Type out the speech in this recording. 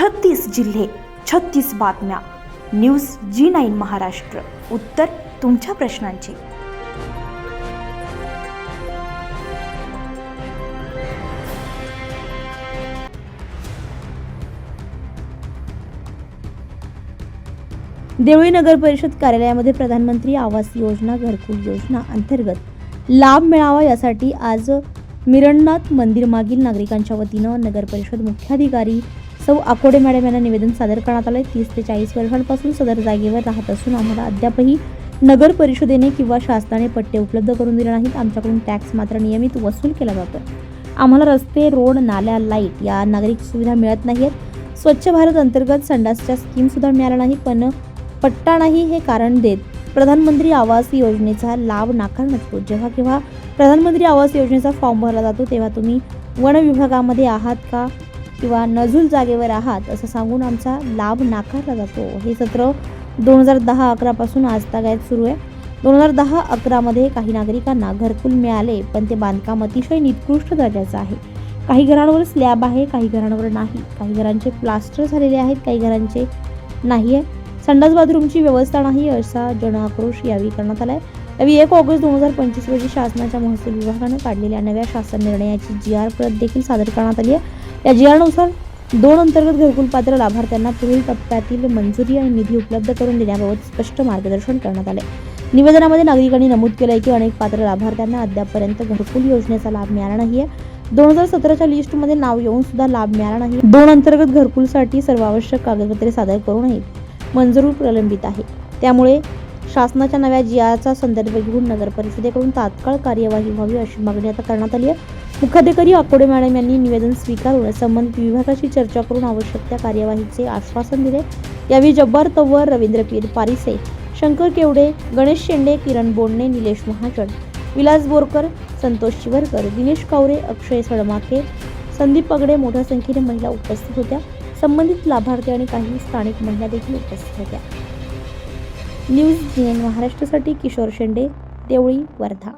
छत्तीस जिल्हे छत्तीस बातम्या. News G nine Maharashtra. उत्तर तुमच्या प्रश्नांची. देवळी नगर परिषद कार्यालयामध्ये प्रधानमंत्री आवास योजना घरकुल योजना अंतर्गत लाभ मिळावा यासाठी आज मिरणनाथ मंदिर मागील नागरिकांच्या वतीनं नगर परिषद मुख्याधिकारी सौ आकोडे मॅडम यांना निवेदन सादर करण्यात आले तीस ते चाळीस वर्षांपासून सदर जागेवर राहत असून आम्हाला अद्यापही नगर परिषदेने किंवा शासनाने पट्टे उपलब्ध करून दिले नाहीत. आमच्याकडून टॅक्स मात्र नियमित वसूल केला जातो. आम्हाला रस्ते रोड नाल्या लाइट या नागरिक सुविधा मिळत नाहीत स्वच्छ भारत अंतर्गत संडासच्या स्कीम सुद्धा मिळाल्या नाही पण पट्टा नाही हे कारण देत प्रधानमंत्री आवास योजनेचा लाभ नाकारण्यात येतो जेव्हा केव्हा प्रधानमंत्री आवास योजनेचा फॉर्म भरला जातो तेव्हा तुम्ही वन विभागामध्ये आहात का? किंवा नजूल जागेवर आहात असं सांगून आमचा लाभ नाकारला जातो. हे सत्र दोन हजार दहा अकरापासून आज तागायत सुरू आहे. दोन हजार दहा अकरामध्ये काही नागरिकांना घरकुल मिळाले पण ते बांधकाम अतिशय निकृष्ट दर्जाचं आहे. काही घरांवर स्लॅब आहे काही घरांवर नाही. काही घरांचे प्लास्टर झालेले आहेत काही घरांचे नाही आहे. संडास बाथरूमची व्यवस्था नाही असा जनआक्रोश यावेळी करण्यात आला आहे यावेळी एक ऑगस्ट दोन हजार पंचवीस रोजी शासनाच्या महसूल विभागानं काढलेल्या नव्या शासन निर्णयाची जी आर प्रत देखील सादर करण्यात आली आहे. या जी आरनुसार दोन अंतर्गत घरकुल पात्र लाभार्थ्यांना पुढील टप्प्यातील मंजुरी आणि निधी उपलब्ध करून देण्याबाबत स्पष्ट मार्गदर्शन करण्यात आले निवेदनामध्ये नागरिकांनी नमूद केलं आहे की अनेक पात्र लाभार्थ्यांना अद्यापपर्यंत घरकुल योजनेचा लाभ मिळाला नाहीये. दोन हजार सतराच्या लिस्टमध्ये नाव येऊन सुद्धा लाभ मिळाला नाही. दोन अंतर्गत घरकुलसाठी सर्व आवश्यक कागदपत्रे सादर करू मंजूर प्रलंबित आहे. त्यामुळे शासनाच्या नव्या जी आरचा संदर्भ घेऊन नगर परिषदेकडून तात्काळ कार्यवाही व्हावी अशी मागणी आता करण्यात आली आहे. मुख्याधिकारी आकोडे मॅडम यांनी निवेदन स्वीकारून संबंधित विभागाशी चर्चा करून आवश्यक त्या कार्यवाहीचे आश्वासन दिले. यावेळी जब्बार तव्वर रवींद्र पीर पारिसे शंकर केवडे गणेश शेंडे किरण बोंडणे निलेश महाजन विलास बोरकर संतोष शिवरकर दिनेश कावरे अक्षय सडमाके संदीप पगडे मोठ्या संख्येने महिला उपस्थित होत्या. संबंधित लाभार्थी आणि काही स्थानिक महिला देखील उपस्थित होत्या. न्यूज जी एन महाराष्ट्रासाठी किशोर शेंडे देवळी वर्धा.